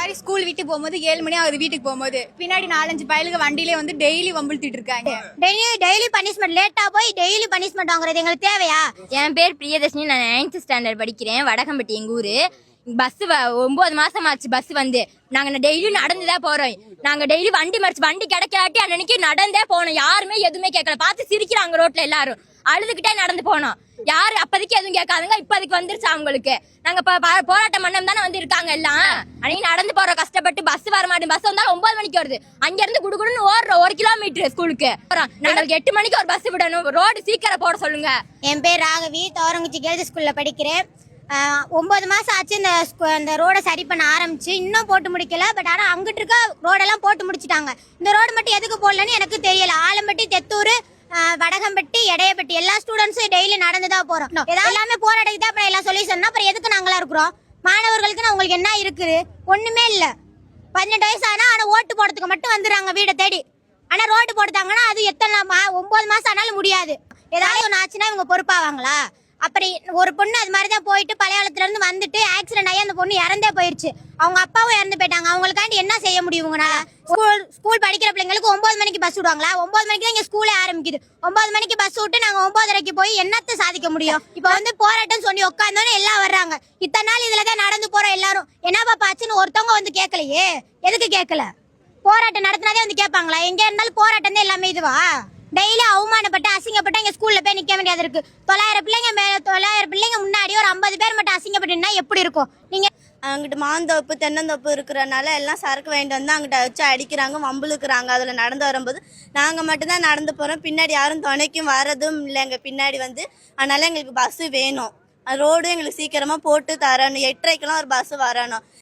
மாதிரி ஸ்கூல் விட்டு போகும்போது ஏழு மணி ஆகுது வீட்டுக்கு போகும்போது. பின்னாடி நாலஞ்சு பயலுக வண்டியிலே வந்து டெய்லி வம்பிழுத்திட்டு இருக்காங்க. டெய்லி டெய்லி பனிஷ்மெண்ட் லேட்டா போய் டெய்லி பனிஷ்மெண்ட் வாங்குறது எங்களுக்கு தேவையா? என் பேர் பிரியதர்ஷினி. நான் நைன்த் ஸ்டாண்டர்ட் படிக்கிறேன். வடகம்பட்டி எங்கள் ஊர். பஸ் ஒன்பது மாசம் ஆச்சு பஸ் வந்து. நாங்கள் டெய்லி நடந்து தான் போகிறோம் நாங்கள் டெய்லி வண்டி மறிச்சு வண்டி கிடைக்காட்டி அன்னைக்கு நடந்தே போனோம். யாருமே எதுவுமே கேட்கல. பார்த்து சிரிக்கிறாங்க ரோட்ல எல்லாரும். அழுதுகிட்டே நடந்து போனோம். யாரு அப்போதைக்கு எதுவும் கேட்காதுங்க இப்போதைக்கு வந்துருச்சு அவங்களுக்கு. நாங்க போராட்டம் பண்ணம் தானே வந்து இருக்காங்க எல்லாம். அன்னைக்கு நடந்து போறோம் கஷ்டப்பட்டு பஸ் வர மாட்டேன். பஸ் வந்தாலும் ஒன்பது மணிக்கு வருது. அங்க இருந்து குடுகுடுன்னு ஓடுறோம் ஒரு கிலோமீட்டர் ஸ்கூலுக்கு. நாங்களுக்கு எட்டு மணிக்கு ஒரு பஸ் விடணும். ரோடு சீக்கிரம் போட சொல்லுங்க. என் பேர் ராகவி தோரங்குச்சி கேர்ள்ஸ் ஸ்கூல்ல படிக்கிறேன். ஆஹ் ஒன்பது மாசம் ஆச்சு இந்த இந்த ரோடை சரி பண்ண ஆரம்பிச்சு. இன்னும் போட்டு முடிக்கல பட் ஆனா அங்கிட்டு இருக்க ரோடெல்லாம் போட்டு முடிச்சிட்டாங்க. இந்த ரோடு மட்டும் எதுக்கு போடலன்னு எனக்கு தெரியல. ஆலம்பட்டி தெத்தூர் வடகம்பட்டி எடையப்பட்டி எல்லா ஸ்டூடெண்ட்ஸும் டெய்லி நடந்து தான் போறோம். எல்லாமே போராடிக்கு தான் அப்புறம் எல்லாம் சொல்யூஷன் அப்புறம் எதுக்கு நாங்களா இருக்கிறோம் மாணவர்களுக்கு உங்களுக்கு என்ன இருக்குது? ஒண்ணுமே இல்ல. பதினெட்டு வயசு ஆனா ஆனா ஓட்டு போடுறதுக்கு மட்டும் வந்துடுறாங்க வீடை தேடி. ஆனா ரோடு போட்டுட்டாங்கன்னா அது எத்தனை மா- ஒன்பது மாசம் ஆனாலும் முடியாது. ஏதாவது ஒன்று ஆச்சுன்னா இவங்க பொறுப்பாவாங்களா? அப்படி ஒரு பொண்ணு அது மாதிரி தான் போயிட்டு பழையாளத்துல இருந்து வந்துட்டு ஆக்சிடென்ட் ஆகி அந்த பொண்ணு இறந்தே போயிருச்சு. அவங்க அப்பாவும் இறந்து போயிட்டாங்க. அவங்களுக்காண்டி என்ன செய்ய முடியும் இவங்களால ஸ்கூல் ஸ்கூல் படிக்கிற பிள்ளைங்களுக்கு ஒன்பது மணிக்கு பஸ் விடுவாங்களா? ஒன்பது மணிக்கு தான் இங்க ஸ்கூலே ஆரம்பிக்குது. ஒன்பது மணிக்கு பஸ் விட்டு நாங்க ஒன்பதரைக்கு போய் என்னத்தை சாதிக்க முடியும்? இப்போ வந்து போராட்டம் சொல்லி உட்காந்தோன்னு எல்லாம் வர்றாங்க. இத்தனை நாள் இதுலதான் நடந்து போறோம் எல்லாரும். என்னப்பா பாச்சுன்னு ஒருத்தவங்க வந்து கேட்கலையே? எதுக்கு கேட்கல? போராட்டம் நடத்தினாதே வந்து கேட்பாங்களா? எங்க இருந்தாலும் போராட்டம் தான் எல்லாமே இதுவா? டெய்லி அவமானப்பட்டு அசிங்கப்பட்டு எங்கள் ஸ்கூலில் போய் நிற்க வேண்டியது இருக்கு. தொள்ளாயிரம் பிள்ளைங்க மே- தொள்ளாயிரம் பிள்ளைங்க முன்னாடி ஒரு ஐம்பது பேர் மட்டும் அசிங்கப்பட்டுனா எப்படி இருக்கும்? நீங்கள் அங்கிட்டு மாந்தோப்பு தென்னந்தோப்பு இருக்கிறனால எல்லாம் சரக்கு வாங்கிட்டு வந்து அங்கிட்ட வச்சு அடிக்கிறாங்க வம்புழுக்கிறாங்க. அதில் நடந்து வரும்போது நாங்கள் மட்டும்தான் நடந்து போகிறோம் பின்னாடி யாரும் துணைக்கும் வரதும் இல்லை. எங்கள் பின்னாடி வந்து அதனால் எங்களுக்கு பஸ்ஸு வேணும். ரோடும் எங்களுக்கு சீக்கிரமாக போட்டு தரணும். எட்டரைக்கெல்லாம் ஒரு பஸ்ஸு வரணும்.